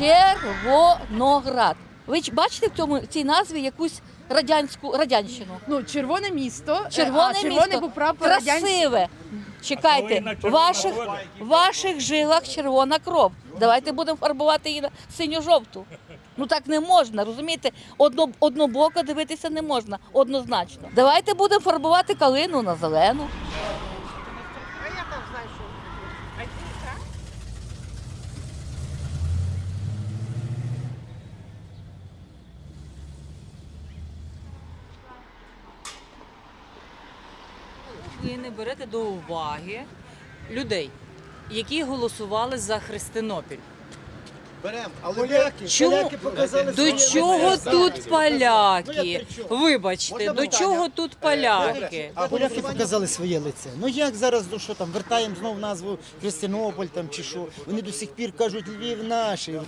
Червоноград. Ви бачите в цьому в цій назві якусь радянську радянщину? Ну, червоне місто. е, Червоне а, місто був прапор красиве. Чекайте, в ваших, ваших жилах червона кров. Давайте будемо фарбувати її на синьо-жовту. Ну так не можна, розумієте? Одно, однобоко дивитися не можна, однозначно. Давайте будемо фарбувати калину на зелену. Ви не берете до уваги людей, які голосували за Христинопіль. Беремо, але поляки, Чому поляки показали до своє чого лице. тут Ну, я поляки? при чому? Вибачте, Можна до питання? чого тут поляки? А Поляки показали своє лице. Ну як зараз, ну що там, вертаємо знову назву Христинополь там чи що. Вони до сих пір кажуть Львів наш.